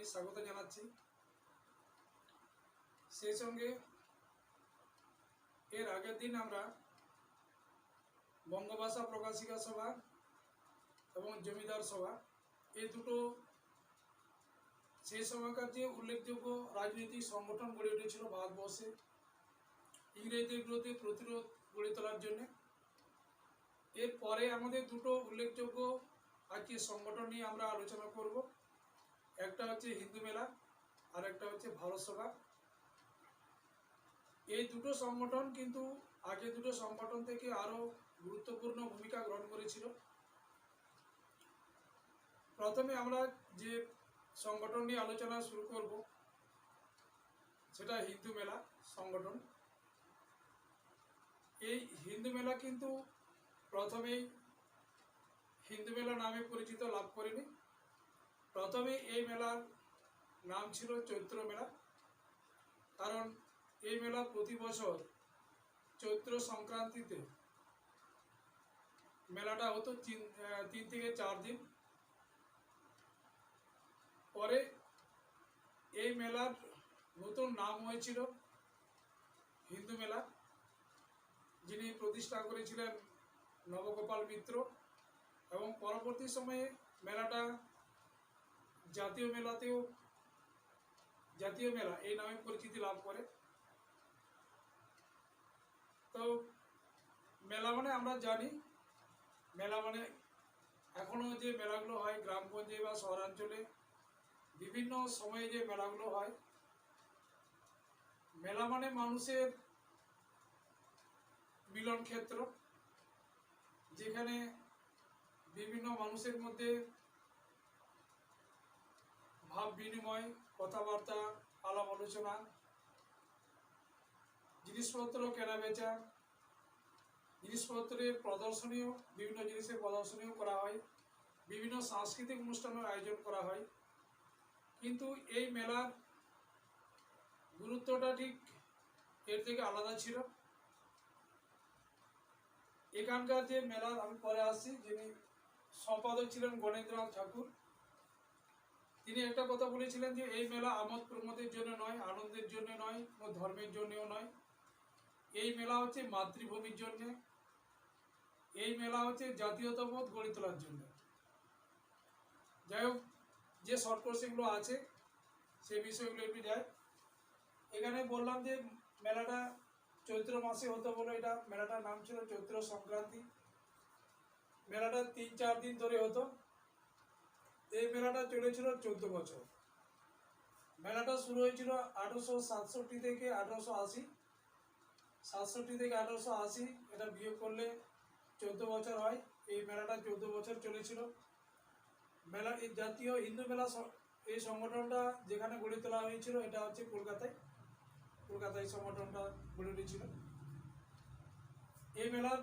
আমি স্বাগত জানাচ্ছি। সেই সঙ্গে এর আগের দিন আমরা বঙ্গভাষা প্রকাশিকা সভা এবং জমিদার সভা, এই দুটো সেই সময়কার যে উল্লেখযোগ্য রাজনৈতিক সংগঠন গড়ে উঠেছিল ভারতবর্ষে, ইংরেজদের বিরুদ্ধে প্রতিরোধ গড়ে তোলার জন্যে। এরপরে আমাদের দুটো উল্লেখযোগ্য আজকে সংগঠন নিয়ে আমরা আলোচনা করব। একটা হচ্ছে হিন্দু মেলা, আর একটা হচ্ছে ভারত সভা। এই দুটো সংগঠন কিন্তু আগে দুটো সংগঠন থেকে আরও গুরুত্বপূর্ণ ভূমিকা গ্রহণ করেছিল। প্রথমে আমরা যে সংগঠন নিয়ে আলোচনা শুরু করব, সেটা হিন্দু মেলা সংগঠন। এই হিন্দু মেলা কিন্তু প্রথমেই হিন্দু মেলা নামে পরিচিত লাভ করেনি। প্রথমে এই মেলার নাম ছিল চৈত্র মেলা। কারণ এই মেলা প্রতি বছর চৈত্র সংক্রান্তিতে মেলাটা হতো তিন তিন থেকে চার দিন। পরে এই মেলার নতুন নাম হয়েছিল হিন্দু মেলা, যিনি প্রতিষ্ঠা করেছিলেন নবগোপাল মিত্র। এবং পরবর্তী সময়ে মেলাটা জাতীয় মেলাতেও জাতীয় মেলা এই নামে পরিচিতি লাভ করে। তো মেলা মানে আমরা জানি, মেলা মানে এখনও যে মেলাগুলো হয় গ্রামগঞ্জে বা শহরাঞ্চলে, বিভিন্ন সময়ে যে মেলাগুলো হয়, মেলা মানে মানুষের মিলন ক্ষেত্র যেখানে বিভিন্ন মানুষের মধ্যে ভাব বিনিময়, কথাবার্তা, আলাপ আলোচনা, জিনিসপত্র কেনা বেচা, জিনিসপত্রের প্রদর্শনীয় বিভিন্ন জিনিসের প্রদর্শনীয় করা হয়। বিভিন্ন সাংস্কৃতিক অনুষ্ঠানের আয়োজন করা হয়। কিন্তু এই মেলার গুরুত্বটা ঠিক এর থেকে আলাদা ছিল। এখানকার যে মেলার আমি পরে আসছি, যিনি সম্পাদক ছিলেন গণেন্দ্রনাথ ঠাকুর তিনি একটা কথা বলেছিলেন যে, এই মেলা আমোদ প্রমোদের জন্য নয়, আনন্দের জন্য নয় ও ধর্মের জন্যও নয়। এই মেলা হচ্ছে মাতৃভূমির জন্যে। এই মেলা হচ্ছে জাতীয়তাবোধ গড়ে তোলার জন্য। যাই হোক, যে শর্ট আছে, সে বিষয়গুলো একটু যায় এখানে বললাম যে, মেলাটা চৈত্র মাসে হতো বলে এটা, মেলাটার নাম ছিল চৈত্র সংক্রান্তি। মেলাটা তিন চার দিন ধরে হতো। এই মেলাটা চলেছিল চোদ্দ বছর। মেলাটা শুরু হয়েছিল আঠারোশো সাতষট্টি থেকে আঠারোশো আশি। সাতষট্টি থেকে আঠারোশো আশি এটা বিয়োগ করলে চোদ্দ বছর হয়। এই মেলাটা চোদ্দ বছর চলেছিল। মেলা জাতীয় হিন্দু মেলা এই সংগঠনটা যেখানে গড়ে তোলা হয়েছিল এটা হচ্ছে কলকাতায়। কলকাতায় সংগঠনটা গড়ে উঠেছিল। এই মেলার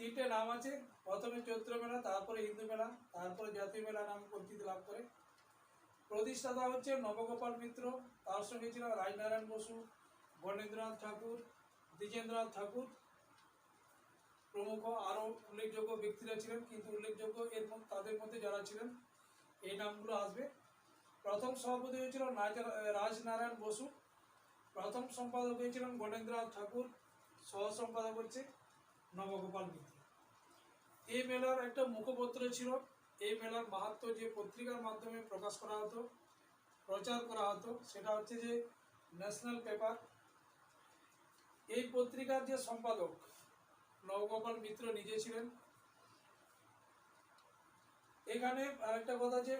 তিনটে নাম আছে। প্রথমে চৈত্র মেলা, তারপরে হিন্দু মেলা, তারপরে জাতীয় মেলা নাম পরিচিতি লাভ করে। প্রতিষ্ঠাতা হচ্ছে নবগোপাল মিত্র, তার সঙ্গে ছিল রাজনারায়ণ বসু গণেন্দ্রনাথ ঠাকুর, দ্বিজেন্দ্রনাথ ঠাকুর। প্রমুখ আরও উল্লেখযোগ্য ব্যক্তিরা ছিলেন, কিন্তু উল্লেখযোগ্য এর তাদের মধ্যে যারা ছিলেন, এই নামগুলো আসবে। প্রথম সভাপতি হয়েছিল রাজনারায়ণ বসু। প্রথম সম্পাদক হয়েছিলেন গণেন্দ্রনাথ ঠাকুর সহ সম্পাদক হচ্ছে নবগোপাল মিত্র। এই মেলার একটা মুখপত্র ছিল। এই মেলার মাহাত্ম যে পত্রিকার মাধ্যমে প্রকাশ করা হতো, প্রচার করা হতো, সেটা হচ্ছে যে ন্যাশনাল পেপার এই পত্রিকার যে সম্পাদক নবগোপাল মিত্র নিজে ছিলেন। এখানে আরেকটা কথা যে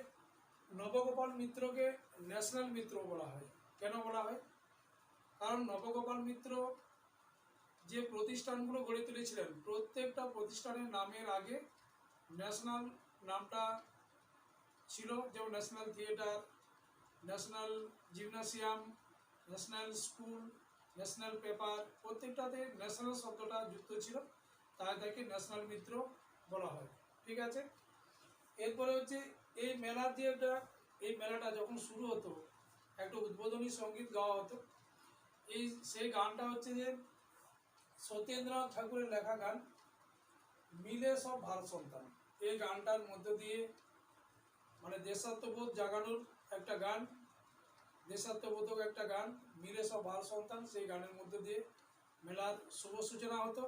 নবগোপাল মিত্রকে ন্যাশনাল মিত্র বলা হয়। কেন বলা হয়? কারণ নবগোপাল মিত্র যে প্রতিষ্ঠানগুলো গড়ে তুলেছিলেন, প্রত্যেকটা প্রতিষ্ঠানের নামের আগে ন্যাশনাল নামটা ছিল, যেমন national theatre national gymnasium national school national paper প্রত্যেকটাতে ন্যাশনাল শব্দটা যুক্ত ছিল, তাই তাকে ন্যাশনাল মিত্র বলা হয়, ঠিক আছে? এরপরে হচ্ছে এই মেলার যে একটা এই মেলাটা যখন শুরু হতো, একটা উদ্বোধনী সংগীত গাওয়া হতো, এই সেই গানটা হচ্ছে যে সত্যেন্দ্রনাথ ঠাকুরের লেখা গান, মিলে সব ভারত সন্তান। এই গানটার মধ্য দিয়ে মানে দেশাত্মবোধ জাগানোর একটা গান, দেশাত্মবোধক একটা গান, মিলে সব বাল সন্তান, সেই গানের মধ্যে দিয়ে মেলার শুভ সূচনা হতো।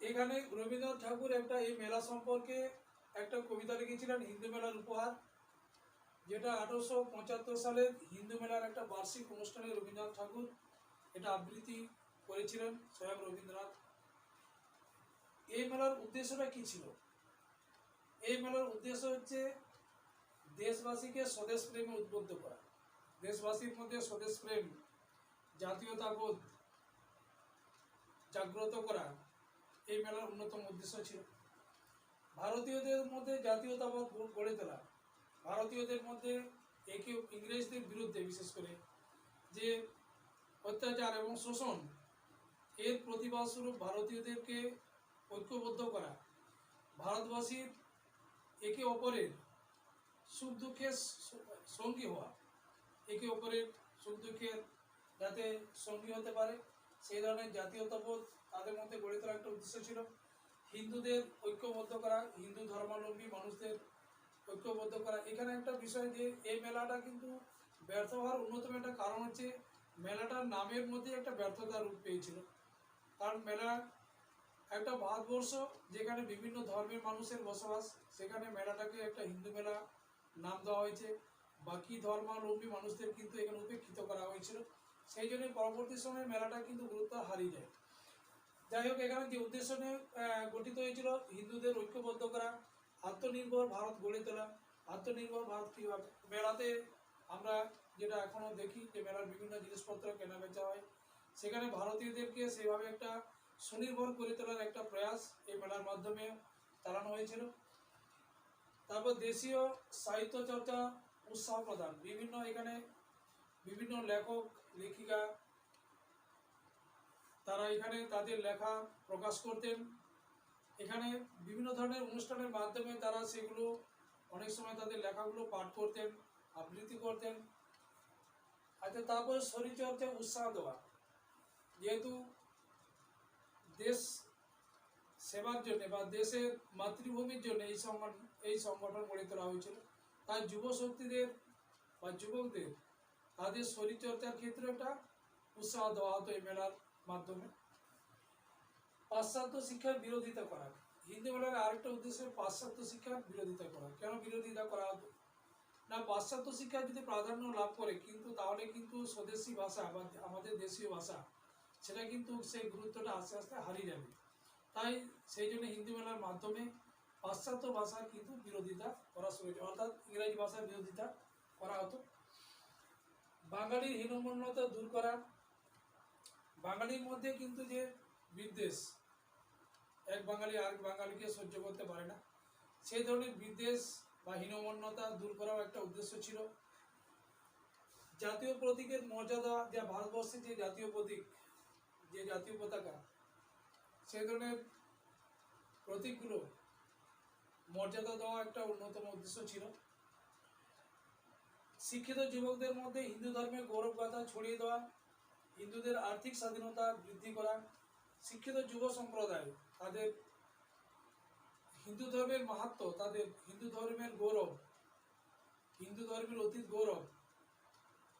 এখানে রবীন্দ্রনাথ ঠাকুর একটা এই মেলা সম্পর্কে একটা কবিতা লিখেছিলেন, হিন্দু মেলার উপহার, যেটা আঠারোশো পঁচাত্তর সালের হিন্দু মেলার একটা বার্ষিক অনুষ্ঠানে রবীন্দ্রনাথ ঠাকুর এটা আবৃত্তি করেছিলেন স্বয়ং রবীন্দ্রনাথ। এই মেলার উদ্দেশ্যটা কি ছিল? এই মেলার উদ্দেশ্য হচ্ছে দেশবাসীকে স্বদেশ প্রেমে উদ্বুদ্ধ করা। দেশবাসীর মধ্যে স্বদেশ প্রেম জাতীয়তাবোধ জাগ্রত করা এই মেলার অন্যতম উদ্দেশ্য ছিল। ভারতীয়দের মধ্যে জাতীয়তাবোধ গড়ে তোলা, ভারতীয়দের মধ্যে একে ইংরেজদের বিরুদ্ধে বিশেষ করে যে অত্যাচার এবং শোষণ এর প্রতিবাদ স্বরূপ ভারতীয়দেরকে ঐক্যবদ্ধ করা। ভারতবাসীর একে অপরের সুখ দুঃখের সঙ্গী হওয়া, একে অপরের সুখ দুঃখের যাতে সঙ্গী হতে পারে, সেই ধরনের জাতীয়তাবোধ তাদের মধ্যে গড়ে তোলার একটা উদ্দেশ্য ছিল। হিন্দুদের ঐক্যবদ্ধ করা, হিন্দু ধর্মাবলম্বী মানুষদের ঐক্যবদ্ধ করা। এখানে একটা বিষয় যে, এই মেলাটা কিন্তু ব্যর্থ হওয়ার অন্যতম একটা কারণ হচ্ছে মেলাটার নামের মধ্যে একটা ব্যর্থতা রূপ পেয়েছিল। কারণ মেলা একটা ভারতবর্ষ যেখানে বিভিন্ন ধর্মের মানুষের বসবাস, সেখানে মেলাটাকে একটা হিন্দু মেলা নাম দেওয়া হয়েছে। বাকি ধর্মাবলম্বী মানুষদের কিন্তু এখানে উপেক্ষিত করা হয়েছিল। সেই জন্য পরবর্তী সময়ে মেলাটা কিন্তু গুরুত্ব হারিয়ে যায়। যাই হোক, এখানে যে উদ্দেশ্য নিয়ে গঠিত হয়েছিল, হিন্দুদের ঐক্যবদ্ধ করা, আত্মনির্ভর ভারত গড়ে তোলা। আত্মনির্ভর ভারত কীভাবে? মেলাতে আমরা যেটা এখনও দেখি যে মেলার বিভিন্ন জিনিসপত্র কেনা বেচা হয়। সেখানে ভারতীয়দেরকে সেভাবে একটা স্বনির্ভর করে তোলার একটা প্রয়াস এই মেলার মাধ্যমে চালানো হয়েছিল। তারপর দেশীয় সাহিত্য চর্চা উৎসাহ প্রদান। বিভিন্ন এখানে বিভিন্ন লেখক, লেখিকা, তারা এখানে তাদের লেখা প্রকাশ করতেন। এখানে বিভিন্ন ধরনের অনুষ্ঠানের মাধ্যমে তারা সেগুলো অনেক সময় তাদের লেখাগুলো পাঠ করতেন, আবৃত্তি করতেন। আচ্ছা তারপরে শরীরচর্চা উৎসাহ দেওয়া যেহেতু দেশ সেবার জন্য বা দেশের মাতৃভূমির জন্য এই সংগঠন এই সংগঠন গড়ে তোলা হয়েছিল তাই যুব শক্তিদের বা যুবকদের তাদের শরীরচর্চার ক্ষেত্রে একটা উৎসাহ দেওয়া হতো এই মেলার মাধ্যমে পাশ্চাত্য শিক্ষার বিরোধিতা করা হিন্দু মেলার আরেকটা উদ্দেশ্য পাশ্চাত্য শিক্ষার বিরোধিতা করা কেন বিরোধিতা করা হতো না, পাশ্চাত্য শিক্ষা যদি প্রাধান্য লাভ করে, কিন্তু তাহলে কিন্তু স্বদেশী ভাষা বা আমাদের দেশীয় ভাষা, সেটা কিন্তু সেই গুরুত্বটা আস্তে আস্তে হারিয়ে যাবে। তাই সেই জন্য হিন্দি মেলার মাধ্যমে পাশ্চাত্য ভাষার কিন্তু বিরোধিতা করা শুরু হয়েছে। অর্থাৎ ইংরেজি ভাষার বিরোধিতা করা হতো। বাঙালির হীনমন্যতা দূর করা, বাঙালির মধ্যে কিন্তু যে বিদ্বেষ, এক বাঙালি আরেক বাঙালিকে সহ্য করতে পারে না, সেই ধরনের বিদ্বেষ বা হীনমন্যতা দূর করাও একটা উদ্দেশ্য ছিল। জাতীয় প্রতীকের মর্যাদা যা ভারতবর্ষের যে জাতীয় প্রতীক, যে জাতীয় পতাকা, সেই ধরনের প্রতীকগুলো মর্যাদা দেওয়া একটা অন্যতম উদ্দেশ্য ছিল। শিক্ষিত যুবকদের মধ্যে হিন্দু ধর্মের গৌরব গাথা ছড়িয়ে দেওয়া, হিন্দুদের আর্থিক স্বাধীনতা বৃদ্ধি করা, শিক্ষিত যুব সম্প্রদায় তাদের হিন্দু ধর্মের মাহাত্ম তাদের হিন্দু ধর্মের গৌরব, হিন্দু ধর্মের অতীত গৌরব।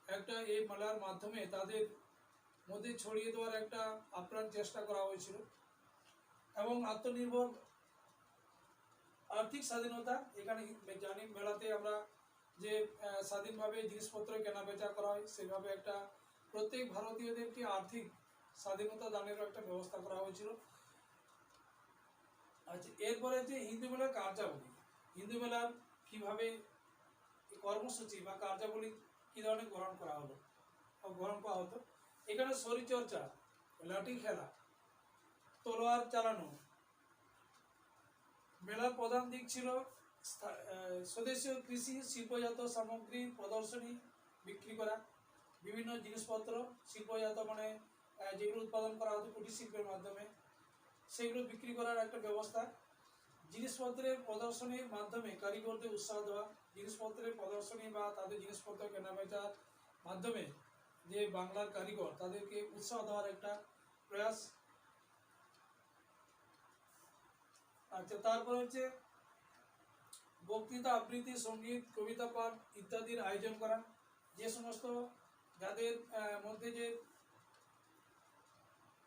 একটা এই মেলার মাধ্যমে তাদের মধ্যে ছড়িয়ে দেওয়ার একটা আপ্রাণ চেষ্টা করা হয়েছিল এবং আত্মনির্ভর আর্থিক স্বাধীনতা। এখানে জানি মেলাতে আমরা যে স্বাধীনভাবে জিনিসপত্র কেনা বেচা করা হয়, সেভাবে একটা প্রত্যেক ভারতীয়দেরকে আর্থিক স্বাধীনতা দানেরও একটা ব্যবস্থা করা হয়েছিল। আচ্ছা এরপরে যে হিন্দু মেলার কার্যাবলী, হিন্দু মেলার কীভাবে কর্মসূচি বা কার্যাবলী কি ধরনের গ্রহণ করা হলো? গ্রহণ করা হতো। এখানে শরীরচর্চা, লাঠি খেলা, তলোয়ার চালানো। মেলার প্রধান দিক ছিল স্বদেশীয় কৃষি, শিল্পজাত সামগ্রী প্রদর্শনী, বিক্রি করা। বিভিন্ন জিনিসপত্র, শিল্পজাত মানে যেগুলো উৎপাদন করা হতো কুটির শিল্পের মাধ্যমে। সেগুলো বিক্রি করার একটা ব্যবস্থা। জিনিসপত্রের প্রদর্শনীর মাধ্যমে কারিগরদের উৎসাহ দেওয়া, জিনিসপত্রের প্রদর্শনী বা তাদের জিনিসপত্র কেনাবেচার মাধ্যমে যে বাংলার কারিগর তাদেরকে উৎসাহ দেওয়ার একটা প্রয়াস। আচ্ছা তারপর হচ্ছে বক্তৃতা, আবৃত্তি, সংগীত, কবিতা পাঠ ইত্যাদির আয়োজন করা। যে সমস্ত যাদের মধ্যে যে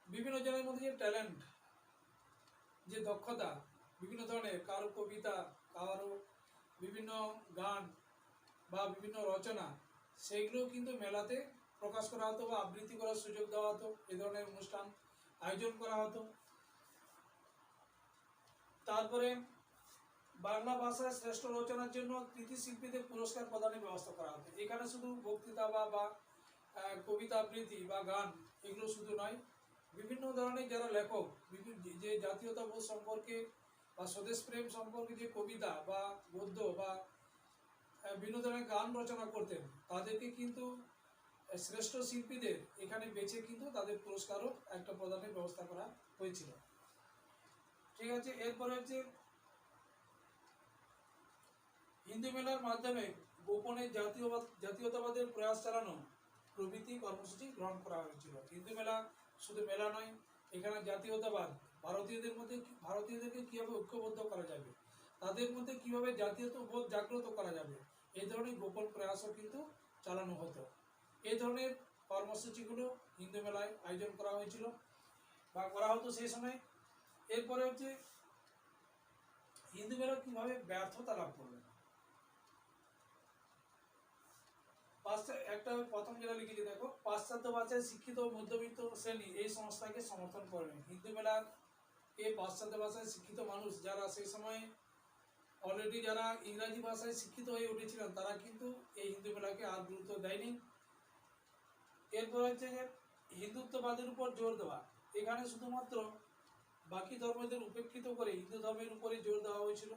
বিভিন্ন জনের মধ্যে যে ট্যালেন্ট যে দক্ষতা, বিভিন্ন ধরনের কারও কবিতা, কারও বিভিন্ন গান বা বিভিন্ন রচনা সেইগুলো কিন্তু মেলাতে প্রকাশ করা হতো বা আবৃত্তি করার সুযোগ দেওয়া হতো, এ ধরনের অনুষ্ঠান আয়োজন করা হতো। তারপরে বাংলা ভাষায় শ্রেষ্ঠ রচনার জন্য কৃতি শিল্পীদের পুরস্কার প্রদানের ব্যবস্থা করা হতো। এখানে শুধু বক্তৃতা বা কবিতা আবৃত্তি বা গান, এগুলো শুধু নয় বিভিন্ন ধরনের যারা লেখক যে জাতীয়তাবোধ সম্পর্কে বা স্বদেশ প্রেম সম্পর্কে যে কবিতা বা গদ্য বা বিভিন্ন ধরনের গান রচনা করতেন, তাদেরকে কিন্তু শ্রেষ্ঠ শিল্পীদের এখানে বেছে কিন্তু তাদের পুরস্কারও একটা প্রদানের ব্যবস্থা করা হয়েছিল। ঠিক আছে, এরপরে হচ্ছে হিন্দু মেলার মাধ্যমে গোপনে জাতীয়বাদ, জাতীয়তাবাদের প্রয়াস চালানো প্রভৃতি কর্মসূচি গ্রহণ করা হয়েছিল। হিন্দু মেলা শুধু মেলা নয়, এখানে জাতীয়তাবাদ, ভারতীয়দের মধ্যে ভারতীয়দেরকে কীভাবে ঐক্যবদ্ধ করা যাবে? তাদের মধ্যে কীভাবে জাতীয়তাবোধ জাগ্রত করা যাবে? এই ধরনের গোপন প্রয়াসও কিন্তু চালানো হতো। এই ধরনের কর্মসূচিগুলো হিন্দু মেলায় আয়োজন করা হয়েছিল বা করা হতো সেই সময়। এরপরে হচ্ছে হিন্দু মেলা কীভাবে ব্যর্থতা লাভ করবে? পাশ্চাত্য একটা প্রথম যেটা লিখেছি, দেখো, পাশ্চাত্য ভাষায় শিক্ষিত মধ্যবিত্ত শ্রেণি এই সংস্থাকে সমর্থন করেন হিন্দু মেলার এই পাশ্চাত্য ভাষায় শিক্ষিত মানুষ, যারা সেই সময় অলরেডি যারা ইংরাজি ভাষায় শিক্ষিত হয়ে উঠেছিলেন, তারা কিন্তু এই হিন্দু মেলাকে আর গুরুত্ব দেয়নি। এরপর হচ্ছে যে হিন্দুত্ববাদের উপর জোর দেওয়া। এখানে শুধুমাত্র বাকি ধর্মদের উপেক্ষিত করে হিন্দু ধর্মের উপরে জোর দেওয়া হয়েছিল।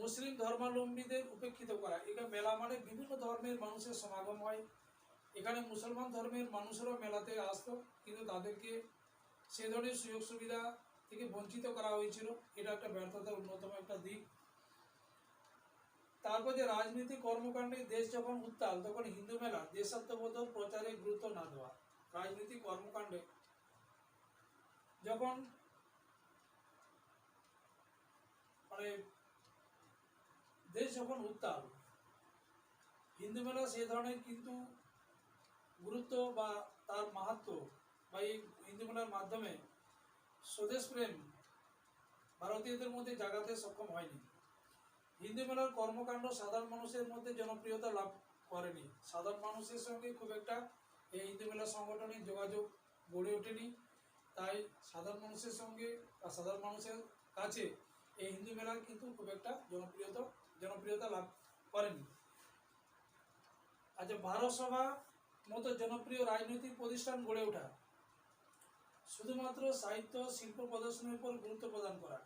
মুসলিম ধর্মাবলম্বীদের উপেক্ষিত করা। এখানে মেলা মানে বিভিন্ন ধর্মের মানুষের সমাগম হয়। এখানে মুসলমান ধর্মের মানুষেরও মেলাতে আসতো, কিন্তু তাদেরকে সে ধরনের সুযোগ সুবিধা থেকে বঞ্চিত করা হয়েছিল। এটা একটা ব্যর্থতার অন্যতম একটা দিক। তারপর যে রাজনীতি কর্মকাণ্ডে দেশ যখন উত্তাল, তখন হিন্দু মেলা দেশাত্মবোধ প্রচারে গুরুত্ব না দেওয়া। রাজনীতি কর্মকাণ্ডে যখন মানে দেশ যখন উত্তাল, হিন্দু মেলা সেই ধরনের কিন্তু গুরুত্ব বা তার মাহাত্ম বা এই হিন্দু মেলার মাধ্যমে স্বদেশ প্রেম ভারতীয়দের মধ্যে জাগাতে সক্ষম হয়নি। হিন্দু মেলার কর্মকাণ্ড সাধারণ মানুষের মধ্যে জনপ্রিয়তা লাভ করেনি। সাধারণ মানুষের সঙ্গে খুব একটা এই হিন্দু মেলা সংগঠনের যোগাযোগ গড়ে ওঠেনি। তাই সাধারণ মানুষের সঙ্গে বা সাধারণ মানুষের কাছে এই হিন্দু মেলা কিন্তু খুব একটা জনপ্রিয়তা জনপ্রিয়তা লাভ করেনি। আচ্ছা ভারত সভা মতো জনপ্রিয় রাজনৈতিক প্রতিষ্ঠান গড়ে ওঠা। শুধুমাত্র সাহিত্য, শিল্প প্রদর্শনের উপর গুরুত্ব প্রদান করা।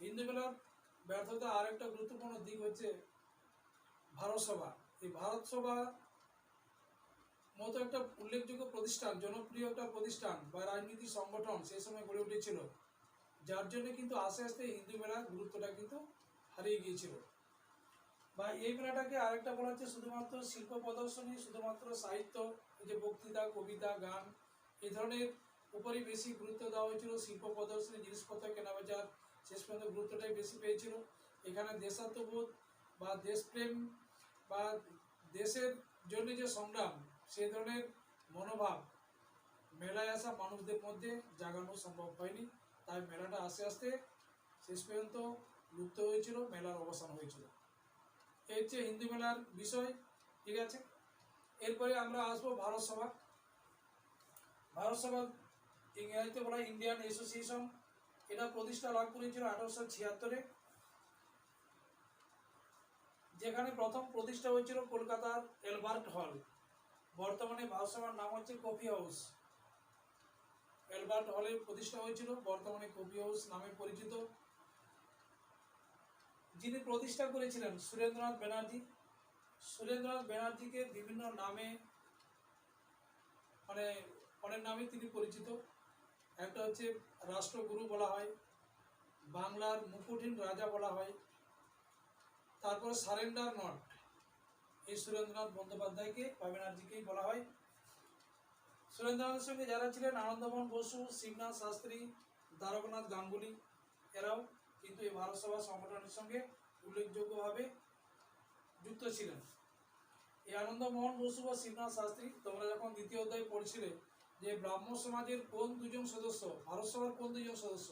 হিন্দু মেলার ব্যর্থতা আরেকটা গুরুত্বপূর্ণ দিক হচ্ছে ভারত সভা। এই ভারত সভা মতো একটা উল্লেখযোগ্য প্রতিষ্ঠান, জনপ্রিয় একটা প্রতিষ্ঠান বা রাজনীতি সংগঠন সেই সময় গড়ে উঠেছিল। যার জন্য কিন্তু আস্তে আস্তে হিন্দু মেলার গুরুত্বটা কিন্তু হারিয়ে গিয়েছিল। বা এই মেলাটাকে আরেকটা বলা হচ্ছে শুধুমাত্র শিল্প প্রদর্শনী, শুধুমাত্র সাহিত্য যে বক্তৃতা, কবিতা, গান এ ধরনের উপরই বেশি গুরুত্ব দেওয়া হয়েছিল। শিল্প প্রদর্শনী, জিনিসপত্র কেনাবেচার শেষ পর্যন্ত গুরুত্বটাই বেশি পেয়েছিল। এখানে দেশাত্মবোধ বা দেশপ্রেম বা দেশের জন্য যে সংগ্রাম, সেই ধরনের মনোভাব মেলায় আসা মানুষদের মধ্যে জাগানো সম্ভব হয়নি। তাই মেলাটা আস্তে আস্তে শেষ পর্যন্ত লুপ্ত হয়েছিল, মেলার অবসান হয়েছিল। এই হচ্ছে হিন্দু মেলার বিষয় ঠিক আছে। এরপরে আমরা আসব ভারত সভা। ভারত সভা ইংরেজিতে বলা ইন্ডিয়ান অ্যাসোসিয়েশন। এটা প্রতিষ্ঠা লাভ করেছিল আঠারোশো ছিয়াত্তরে। যেখানে প্রথম প্রতিষ্ঠা হয়েছিল কলকাতার এলবার্ট হল। বর্তমানে ভারত সভার নাম হচ্ছে কফি হাউস। এলবার্ট হলের প্রতিষ্ঠা হয়েছিল, বর্তমানে কফি হাউস নামে পরিচিত। যিনি প্রতিষ্ঠা করেছিলেন, সুরেন্দ্রনাথ ব্যানার্জি। সুরেন্দ্রনাথ ব্যানার্জিকে বিভিন্ন নামে মানে অনেক নামে তিনি পরিচিত। একটা হচ্ছে রাষ্ট্রগুরু বলা হয়, বাংলার মুকুটহীন রাজা বলা হয়, তারপর সারেন্ডার নট, এই সুরেন্দ্রনাথ বন্দ্যোপাধ্যায়কে বা ব্যানার্জিকেই বলা হয়। সুরেন্দ্রনাথের সঙ্গে যারা ছিলেন, আনন্দমোহন বসু শিবনাথ শাস্ত্রী, দ্বারকনাথ গাঙ্গুলি, এরাও কিন্তু এই ভারত সভা সংগঠনের সঙ্গে উল্লেখযোগ্যভাবে যুক্ত ছিলেন। এই আনন্দমোহন বসু বা শিবনাথ শাস্ত্রী তোমরা যখন দ্বিতীয় অধ্যায় পড়ছিলে যে ব্রাহ্ম সমাজের কোন দুজন সদস্য, ভারত সভার কোন দুজন সদস্য?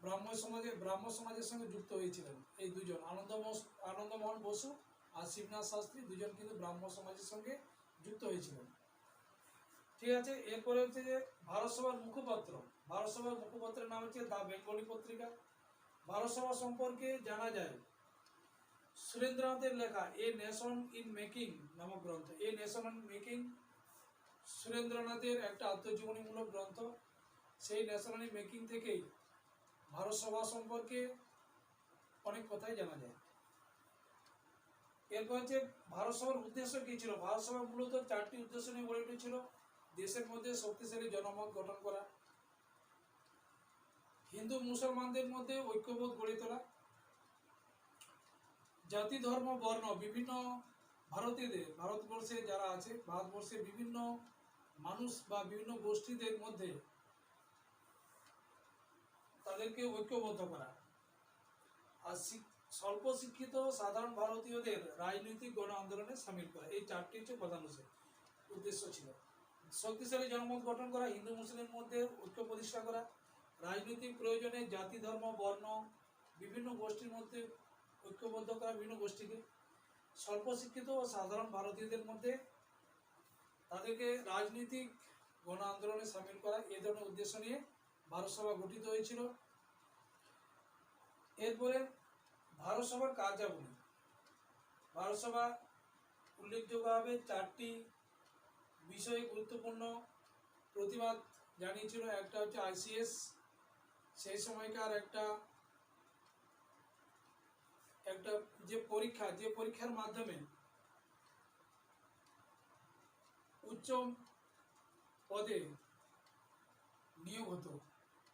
ব্রাহ্ম সমাজে, ব্রাহ্ম সমাজের সঙ্গে যুক্ত হয়েছিলেন এই দুজন আনন্দমোহন আনন্দমোহন বসু আর শিবনাথ শাস্ত্রী দুজন কিন্তু ব্রাহ্ম সমাজের সঙ্গে যুক্ত হয়েছিলেন। ঠিক আছে, এরপরে হচ্ছে যে ভারত সভার মুখপাত্র। ভারত সভার মুখপাত্রের নাম হচ্ছে দা বেঙ্গলি পত্রিকা। ভারত সভা সম্পর্কে জানা যায়, সুরেন্দ্রনাথের লেখা এ নেশন ইন মেকিং নামক গ্রন্থ। এ নেশন ইন মেকিং সুরেন্দ্রনাথের একটা আত্মজীবনীমূলক গ্রন্থ। সেই ন্যাশনাল ইন মেকিং থেকেই ভারত সভা সম্পর্কে অনেক কথাই জানা যায়। এরপর হচ্ছে ভারত সভার উদ্দেশ্য কি ছিল? ভারত সভা মূলত চারটি উদ্দেশ্য নিয়ে গড়ে উঠেছিল দেশের মধ্যে শক্তিশালী জনমত গঠন করা, হিন্দু মুসলমানদের মধ্যে ঐক্যবোধ গড়ে তোলা, জাতি, ধর্ম, বর্ণ, বিভিন্ন ভারতীয়দের, ভারতবর্ষে যারা আছে, ভারতবর্ষের বিভিন্ন মানুষ বা বিভিন্ন গোষ্ঠীদের মধ্যে তাদেরকে ঐক্যবদ্ধ করা। আর স্বল্প শিক্ষিত সাধারণ ভারতীয়দের রাজনৈতিক গণ আন্দোলনে সামিল করা। এই চারটি হচ্ছে প্রধান উদ্দেশ্য ছিল। শক্তিশালী জনমত গঠন করা, হিন্দু মুসলিমের মধ্যে ঐক্য প্রতিষ্ঠা করা, রাজনৈতিক প্রয়োজনে জাতি, ধর্ম, বর্ণ, বিভিন্ন গোষ্ঠীর মধ্যে ঐক্যবদ্ধ করা বিভিন্ন গোষ্ঠীকে। স্বল্প শিক্ষিত ও সাধারণ ভারতীয়দের মধ্যে তাদেরকে রাজনৈতিক গণ আন্দোলনে সামিল করা, এ ধরনের উদ্দেশ্য নিয়ে ভারত সভা গঠিত হয়েছিল। এরপরে ভারত সভার কার্যাবলী। ভারত সভা উল্লেখযোগ্যভাবে চারটি বিষয়ে গুরুত্বপূর্ণ প্রতিবাদ জানিয়েছিল। একটা হচ্ছে আইসিএস, সেই সময়কার একটা একটা যে পরীক্ষা, যে পরীক্ষার মাধ্যমে উচ্চ পদে নিয়োগ হতো।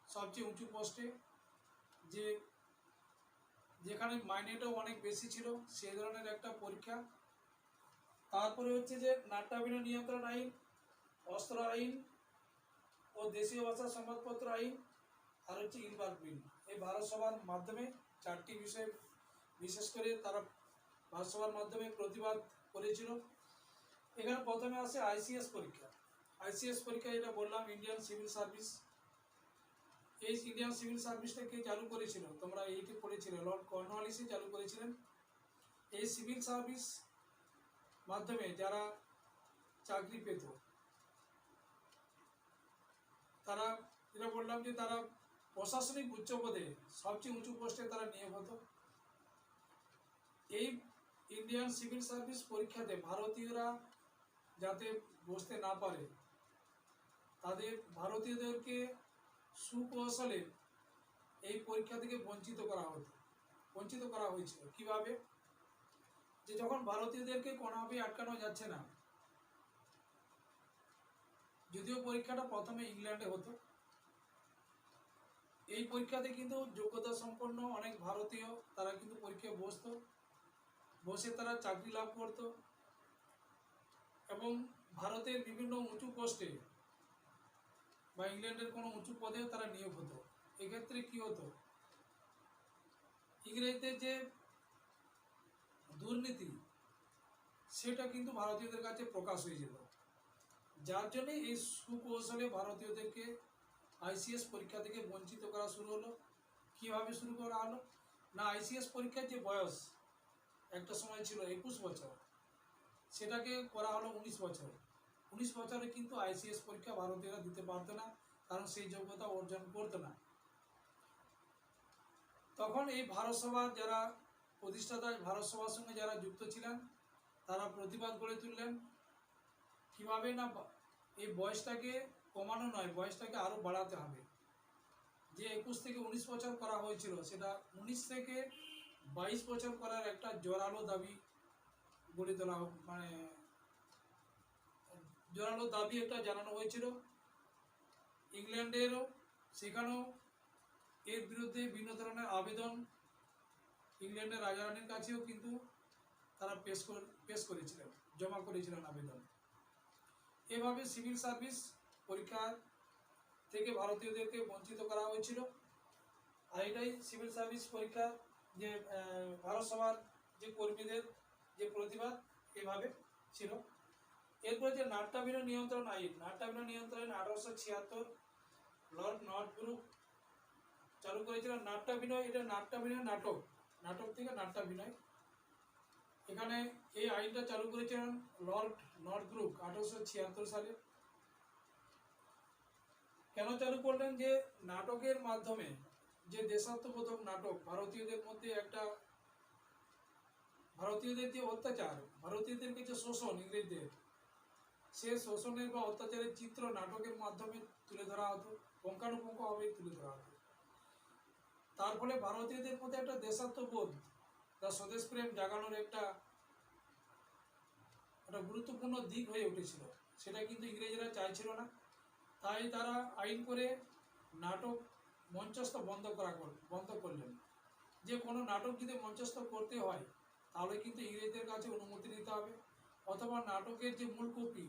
সবচেয়ে উঁচু পোস্টে যে, যেখানে মাইনেটাও অনেক বেশি ছিল, সেই ধরনের একটা পরীক্ষা তারপরে হচ্ছে যে নাট্যাভিনয় নিয়ন্ত্রণ আইন, অস্ত্র আইন ও দেশীয় ভাষা সংবাদপত্র আইন আর হচ্ছে ইলবার্গ বিল। এই ভারত সভার মাধ্যমে চারটি বিষয়, বিশেষ করে তারা ভারত সভার মাধ্যমে প্রতিবাদ করেছিল। এখানে প্রথমে আসে আইসিএস পরীক্ষা। আইসিএস পরীক্ষা যেটা বললাম ইন্ডিয়ান সিভিল সার্ভিস এই ইন্ডিয়ান সিভিল সার্ভিসটা কে চালু করেছিল? তোমরা এইটি পড়েছিলে লর্ড কর্নওয়ালিসই চালু করেছিলেন। এই সিভিল সার্ভিস মাধ্যমে যারা চাকরি পেত, তারা যেটা বললাম যে তারা প্রশাসনিক উচ্চ পদে সবচেয়ে উঁচু পোস্টে তারা নিয়োগ হতো। এই ইন্ডিয়ান সিভিল সার্ভিস পরীক্ষাতে ভারতীয়রা যাতে বসতে না পারে, তাদের ভারতীয়দেরকে সুকৌশলে এই পরীক্ষা থেকে বঞ্চিত করা হতো, বঞ্চিত করা হয়েছিল। কীভাবে? যে যখন ভারতীয়দেরকে কোনোভাবেই আটকানো যাচ্ছে না, যদিও পরীক্ষাটা প্রথমে ইংল্যান্ডে হতো, এই পরীক্ষাতে কিন্তু যোগ্যতা সম্পন্ন অনেক ভারতীয়, তারা কিন্তু পরীক্ষায় বসতো, বসে তারা চাকরি লাভ করত এবং ভারতের বিভিন্ন উঁচু পোস্টে বা ইংল্যান্ডের কোনো উঁচু পদেও তারা নিয়োগ হতো। এক্ষেত্রে কি হতো? ইংরেজদের যে দুর্নীতি, সেটা কিন্তু ভারতীয়দের কাছে প্রকাশ হয়ে যেত। যার জন্য এই সুকৌশলে ভারতীয়দেরকে আইসিএস পরীক্ষা থেকে বঞ্চিত করা শুরু হলো। কীভাবে শুরু করা হলো? না আইসিএস পরীক্ষার যে বয়স, একটা সময় ছিল একুশ বছর, সেটাকে করা হলো উনিশ বছর। উনিশ বছরে কিন্তু আইসিএস পরীক্ষা ভারতীয়রা দিতে পারতো না, কারণ সেই যোগ্যতা অর্জন করতো না। তখন এই ভারত সভার যারা প্রতিষ্ঠাতা ভারত সভার সঙ্গে যারা যুক্ত ছিলেন, তারা প্রতিবাদ গড়ে তুললেন। কীভাবে না এই বয়সটাকে কমানো নয়, বয়সটাকে আরও বাড়াতে হবে। যে একুশ থেকে উনিশ বছর করা হয়েছিল, সেটা উনিশ থেকে বাইশ বছর করার একটা জোরালো দাবি গড়ে তোলা মানে জোরালো দাবি একটা জানানো হয়েছিল। ইংল্যান্ডেরও, সেখানেও এর বিরুদ্ধে বিভিন্ন ধরনের আবেদন ইংল্যান্ডের রাজারানীর কাছেও কিন্তু তারা পেশ পেশ করেছিলেন, জমা করেছিলেন আবেদন। এভাবে সিভিল সার্ভিস পরীক্ষা থেকে ভারতীয়দেরকে বঞ্চিত করা হয়েছিল। আর এটাই সিভিল সার্ভিস পরীক্ষা যে ভারত সভার যে কর্মীদের যে প্রতিবাদ, এভাবে ছিল। এরপরে যে নাট্যাভিনয় নিয়ন্ত্রণ আইন নাট্যাভিনয় নিয়ন্ত্রণ আঠারোশো ছিয়াত্তর লর্ড নর্থব্রুক চালু করেছিলেন নাট্যাভিনয় এটা নাট্যাভিনয় নাটক। নাটক থেকে নাট্যাভিনয় এখানে এই আইনটা চালু করেছিলেন লর্ড নর্থ গ্রুপ আঠারোশো ছিয়াত্তর সালে। কেন চালু করলেন যে নাটকের মাধ্যমে যে দেশাত্মবোধক নাটক, ভারতীয়দের মধ্যে একটা ভারতীয়দের যে অত্যাচার ভারতীয়দেরকে যে শোষণ ইংরেজদের, সে শোষণের বা অত্যাচারের চিত্র নাটকের মাধ্যমে তুলে ধরা হতো, পুঙ্খানুপুঙ্খভাবে তুলে ধরা হতো। তার ফলে ভারতীয়দের মধ্যে একটা দেশাত্মবোধ বা স্বদেশ প্রেম জাগানোর একটা একটা গুরুত্বপূর্ণ দিক হয়ে উঠেছিল। সেটা কিন্তু ইংরেজরা চাইছিল না। তাই তারা আইন করে নাটক মঞ্চস্থ বন্ধ করা, বন্ধ করলেন। যে কোনো নাটক যদি মঞ্চস্থ করতে হয়, তাহলে কিন্তু ইংরেজদের কাছে অনুমতি নিতে হবে। অথবা নাটকের যে মূল কপি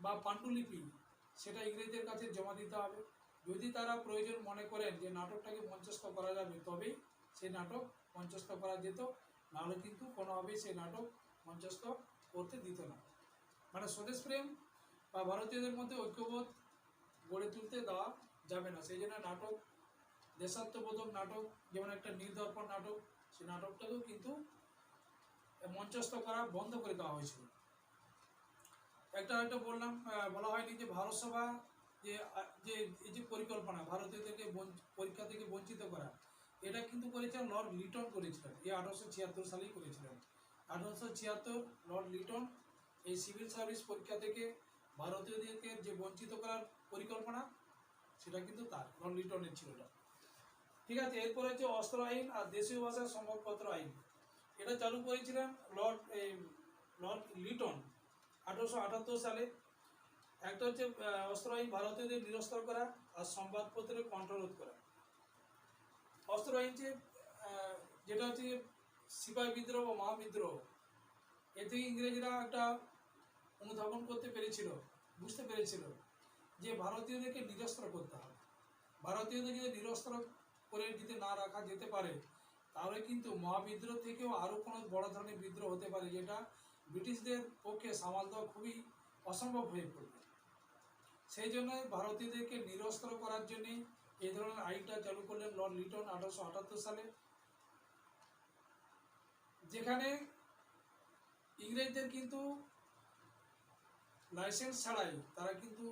বা পাণ্ডুলিপি, সেটা ইংরেজদের কাছে জমা দিতে হবে। যদি তারা প্রয়োজন মনে করেন যে নাটকটাকে মঞ্চস্থ করা যাবে, তবেই সেই নাটক মঞ্চস্থ করা যেত। নাহলে কিন্তু কোনোভাবেই সেই নাটক মঞ্চস্থ করতে দিত না। মানে স্বদেশ প্রেম বা ভারতীয়দের মধ্যে ঐক্যবোধ গড়ে তুলতে দেওয়া যাবে না। সেই জন্য নাটক, দেশাত্মবোধক নাটক, যেমন একটা নির্দর্পণ নাটক, সেই নাটকটাকেও কিন্তু মঞ্চস্থ করা বন্ধ করে দেওয়া হয়েছিল। একটা হয়তো বললাম বলা হয়নি যে ভারত সভা যে যে, এই যে পরিকল্পনা ভারতীয়দেরকে পরীক্ষা থেকে বঞ্চিত করা, এটা কিন্তু করেছিলেন লর্ড লিটন করেছিলেন, এই আঠারোশো ছিয়াত্তর সালেই করেছিলেন। আঠারোশো ছিয়াত্তর লর্ড লিটন এই সিভিল সার্ভিস পরীক্ষা থেকে ভারতীয়দেরকে যে বঞ্চিত করার পরিকল্পনা, সেটা কিন্তু তার, লর্ড লিটনের ছিল এটা ঠিক আছে, এরপরে হচ্ছে অস্ত্র আইন আর দেশীয় ভাষার সংবাদপত্র আইন। এটা চালু করেছিলেন লর্ড লর্ড লিটন আঠারোশো আটাত্তর সালে। একটা হচ্ছে আহ, অস্ত্র আইন ভারতীয়দের নিরস্ত্র করা আর সংবাদপত্রের কণ্ঠরোধ করা। অস্ত্র আইন যে যেটা হচ্ছে সিপাহী বিদ্রোহ বা মহাবিদ্রোহ এ থেকে ইংরেজরা একটা অনুধাবন করতে পেরেছিল বুঝতে পেরেছিল যে ভারতীয়দেরকে নিরস্ত্র করতে হবে। ভারতীয়দের যদি নিরস্ত্র করে যদি না রাখা যেতে পারে তাহলে কিন্তু মহাবিদ্রোহ থেকেও আরও কোনো বড় ধরনের বিদ্রোহ হতে পারে যেটা ব্রিটিশদের পক্ষে সামাল দেওয়া খুবই অসম্ভব হয়ে পড়বে। সেই জন্য ভারতীয়দেরকে নিরস্ত্র করার জন্য এই ধরনের আইনটা চালু করলেন লর্ড লিটন আঠারোশো আটাত্তর সালে। যেখানে ইংরেজদের কিন্তু লাইসেন্স ছাড়াই তারা কিন্তু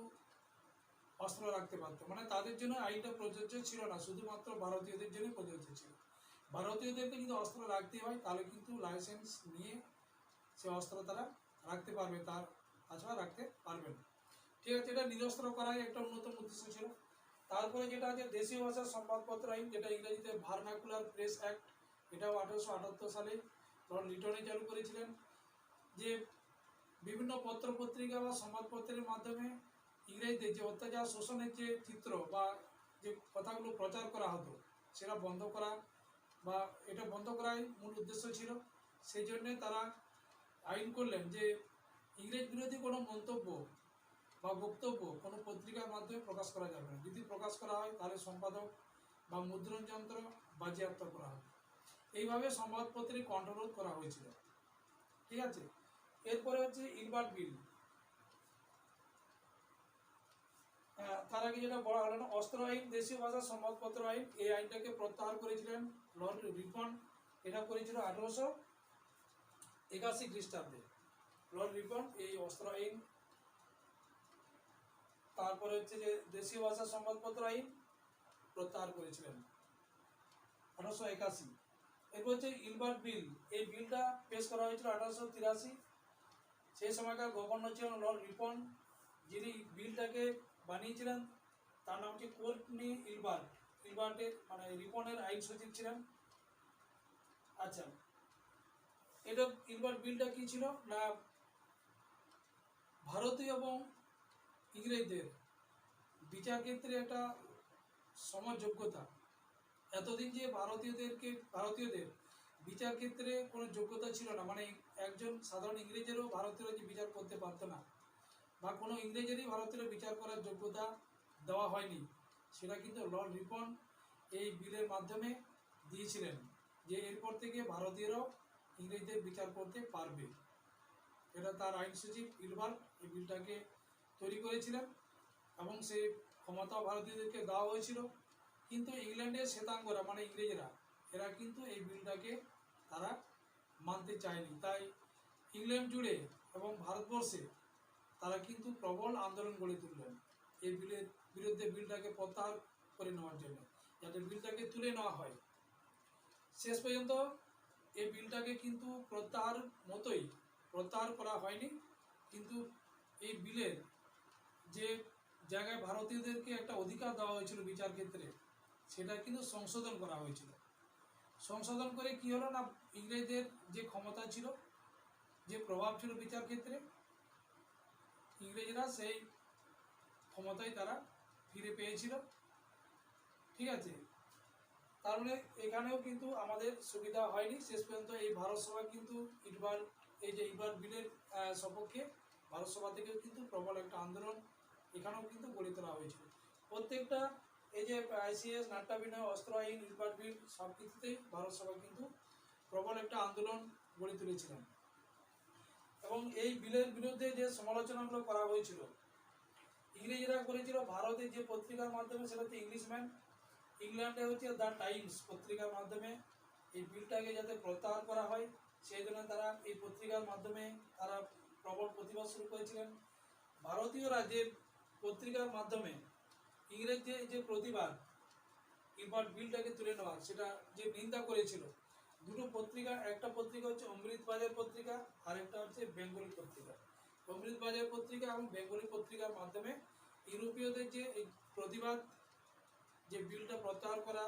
অস্ত্র রাখতে পারতো। মানে তাদের জন্য আইনটা প্রযোজ্য ছিল না, শুধুমাত্র ভারতীয়দের জন্য প্রযোজ্য ছিল। ভারতীয়দেরকে যদি অস্ত্র রাখতে হয়, তাহলে কিন্তু লাইসেন্স নিয়ে সে অস্ত্র তারা রাখতে পারবে, তার তাছাড়া রাখতে পারবে না। ঠিক আছে, এটা নিরস্ত্র করাই একটা অন্যতম উদ্দেশ্য ছিল। তারপরে যেটা আছে, দেশীয় ভাষার সংবাদপত্র আইন, যেটা ইংরেজিতে ভার্নাকুলার প্রেস অ্যাক্ট এটাও আঠারোশো আটাত্তর সালে লর্ড লিটনে চালু করেছিলেন। যে বিভিন্ন পত্র পত্রিকা বা সংবাদপত্রের মাধ্যমে ইংরেজদের যে অত্যাচার শোষণের যে চিত্র বা যে কথাগুলো প্রচার করা হতো, সেটা বন্ধ করা বা এটা বন্ধ করাই মূল উদ্দেশ্য ছিল। সেই জন্যে তারা আইন করলেন যে ইংরেজ বিরোধী কোনো মন্তব্য বা বক্তব্য কোনো পত্রিকার মাধ্যমে প্রকাশ করা যাবে না। যদি প্রকাশ করা হয়, তাহলে সম্পাদক বা মুদ্রণ যন্ত্র বাজেয়াপ্ত করা হবে। এইভাবে সংবাদপত্রে কন্ট্রোল করা হয়েছিল। ঠিক আছে? এরপরে হচ্ছে ইলবার্ট বিল। তার আগে যেটা বলা হলো না, অস্ত্র আইন, দেশীয় ভাষা সংবাদপত্র আইন, এই আইনটাকে প্রত্যাহার করেছিলেন লর্ড রিপন। এটা করেছিল আঠারোশো একাশি খ্রিস্টাব্দে। লর্ড রিপন এই অস্ত্র আইন তারপরে হচ্ছে যে দেশীয় ভাষা সংবাদপত্র আইন প্রত্যাহার করেছিলেন। আঠারোশো একাশি। এরপর হচ্ছে ইলবার্ট বিল। এই বিলটা পেশ করা হয়েছিল আঠারোশো তিরাশি। সেই সময়কার গভর্নর ছিলেন লর্ড রিপন, যিনি বিলটাকে বানিয়েছিলেন। তার নাম হচ্ছে কোর্টনি ইলবার্ট। ইলবার্টের মানে রিপনের আইন সচিব ছিলেন। আচ্ছা এটা ইলবার্ট বিলটা কি ছিল? না, ভারতীয় এবং ইংরেজদের বিচার ক্ষেত্রে একটা সমযোগ্যতা এতদিন যে ভারতীয়দেরকে, ভারতীয়দের বিচার ক্ষেত্রে কোনো যোগ্যতা ছিল না মানে একজন সাধারণ ইংরেজেরও ভারতীয়রা যে বিচার করতে পারতো না, বা কোনো ইংরেজেরই ভারতীয় বিচার করার যোগ্যতা দেওয়া হয়নি, সেটা কিন্তু লর্ড রিপন এই বিলের মাধ্যমে দিয়েছিলেন যে এরপর থেকে ভারতীয়রাও ইংরেজদের বিচার করতে পারবে। এটা তার আইন সচিব ইলবার্ট এই বিলটাকে তৈরি করেছিলেন এবং সেই ক্ষমতা ভারতীয়দেরকে দেওয়া হয়েছিল। কিন্তু ইংল্যান্ডের শ্বেতাঙ্গরা মানে ইংরেজরা, এরা কিন্তু এই বিলটাকে তারা মানতে চায়নি। তাই ইংল্যান্ড জুড়ে এবং ভারতবর্ষে তারা কিন্তু প্রবল আন্দোলন গড়ে তুললেন এই বিলের বিরুদ্ধে বিলটাকে প্রত্যাহার করে নেওয়ার জন্য, যাতে বিলটাকে তুলে নেওয়া হয়। শেষ পর্যন্ত এই বিলটাকে কিন্তু প্রত্যাহার মতোই, প্রত্যাহার করা হয়নি। কিন্তু এই বিলের যে জায়গায় ভারতীয়দেরকে একটা অধিকার দেওয়া হয়েছিল বিচার ক্ষেত্রে, সেটা কিন্তু সংশোধন করা হয়েছিল। সংশোধন করে কি হলো না, ইংরেজদের যে ক্ষমতা ছিল, যে প্রভাব ছিল বিচার ক্ষেত্রে, ইংরেজরা সেই ক্ষমতায় তারা ফিরে পেয়েছিল। ঠিক আছে? তার মানে এখানেও কিন্তু আমাদের সুবিধা হয়নি। শেষ পর্যন্ত এই ভারত সভা কিন্তু ইটবার এই যে ইটবার বিলের সপক্ষে ভারত সভা থেকেও কিন্তু প্রবল একটা আন্দোলন এখানেও কিন্তু গড়ে তোলা হয়েছিল প্রত্যেকটা এই যে আইসিএস নাট্টা বিনয় অস্ত্র আইন ইটবার বিল সব কিছুতেই ভারত সভা কিন্তু প্রবল একটা আন্দোলন গড়ে তুলেছিলেন। এবং এই বিলের বিরুদ্ধে যে সমালোচনাগুলো করা হয়েছিল, ইংরেজরা করেছিল ভারতের যে পত্রিকার মাধ্যমে, সেটা হচ্ছে ইংলিশম্যান ইংল্যান্ডে হচ্ছে দ্য টাইমস পত্রিকার মাধ্যমে এই বিলটাকে যাতে প্রত্যাহার করা হয়, সেই জন্য তারা এই পত্রিকার মাধ্যমে তারা প্রবল প্রতিবাদ শুরু করেছিলেন। ভারতীয়রা যে পত্রিকার মাধ্যমে ইংরেজদের যে প্রতিবাদ এবার বিলটাকে তুলে নেওয়া, সেটা যে নিন্দা করেছিল, দুটো পত্রিকা, একটা পত্রিকা হচ্ছে অমৃত বাজার পত্রিকা আর একটা হচ্ছে বেঙ্গলি পত্রিকা। অমৃত বাজার পত্রিকা এবং বেঙ্গলি পত্রিকার মাধ্যমে ইউরোপীয়দের যে প্রতিবাদ, যে বিলটা প্রত্যাহার করা,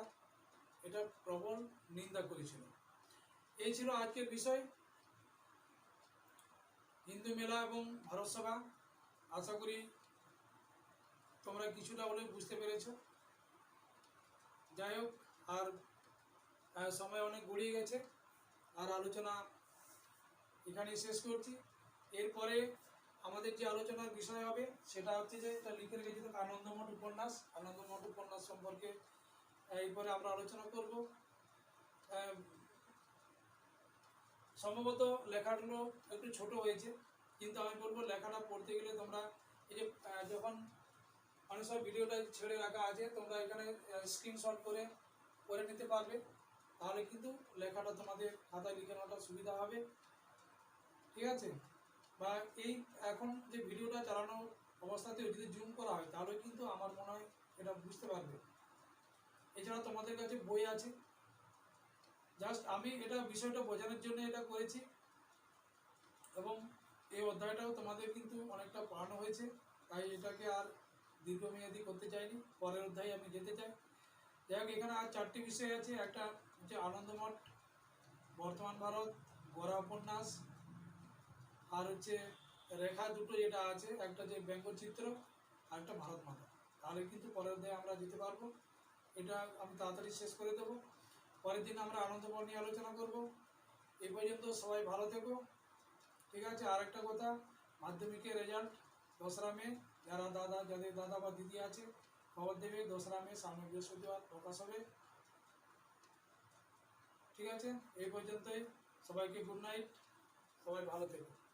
এটা প্রবল নিন্দা করেছিল। এই ছিল আজকের বিষয়। হিন্দু মেলা এবং ভারত সভা। আশা করি তোমরা কিছুটা হলেও বুঝতে পেরেছ। যাই হোক, আর সময় অনেক গড়িয়ে গেছে। আর আলোচনা এখানেই শেষ করছি। এরপরে আমাদের যে আলোচনার বিষয় হবে, সেটা হচ্ছে যে, এটা লিখে রেখেছিল আনন্দমঠ উপন্যাস। আনন্দমঠ উপন্যাস সম্পর্কে এরপরে আমরা আলোচনা করব। সম্ভবত লেখাগুলো একটু ছোট হয়েছে, কিন্তু আমি বলব লেখাটা পড়তে গেলে তোমরা এই যে যখন অনেক সময় ভিডিওটা ছেড়ে রাখা আছে, তোমরা এখানে স্ক্রিনশট করে করে নিতে পারবে। তাহলে কিন্তু লেখাটা তোমাদের খাতায় লিখে নেওয়াটা সুবিধা হবে। ঠিক আছে? বা এই এখন যে ভিডিওটা চালানো অবস্থাতে যদি জুম করা হয়, তাহলে কিন্তু আমার মনে হয় এটা বুঝতে পারবে। এছাড়া তোমাদের কাছে বই আছে। জাস্ট আমি এটা বিষয়টা বোঝানোর জন্য এটা করেছি। এবং এই অধ্যায়টাও তোমাদের কিন্তু অনেকটা পড়ানো হয়েছে। তাই এটাকে আর দীর্ঘমেয়াদী করতে চাইনি, পরের অধ্যায়ে আমি যেতে চাই। যাই হোক, এখানে আর চারটি বিষয় আছে। একটা হচ্ছে আনন্দমঠ, বর্তমান ভারত, গোড়া উপন্যাস, আর হচ্ছে রেখা দুটো যেটা আছে, একটা যে ব্যঙ্গচিত্র আর একটা ভারত মাতা। তাহলে কিন্তু পরের অধ্যায়ে আমরা যেতে পারব। এটা আমি তাড়াতাড়ি শেষ করে দেবো। পরের দিন আমরা আনন্দমঠ নিয়ে আলোচনা করব। এ পর্যন্ত সবাই ভালো থেকো। ঠিক আছে আর একটা কথা, মাধ্যমিকের রেজাল্ট দোসরা মে। যারা দাদা, যাদের দাদা বা দিদি আছে, খবর দেবে, দোসরা মে, সামনে বৃহস্পতিবার, প্রকাশ হবে। ঠিক আছে? এই পর্যন্তই। সবাইকে গুড নাইট সবাই ভালো থেকো।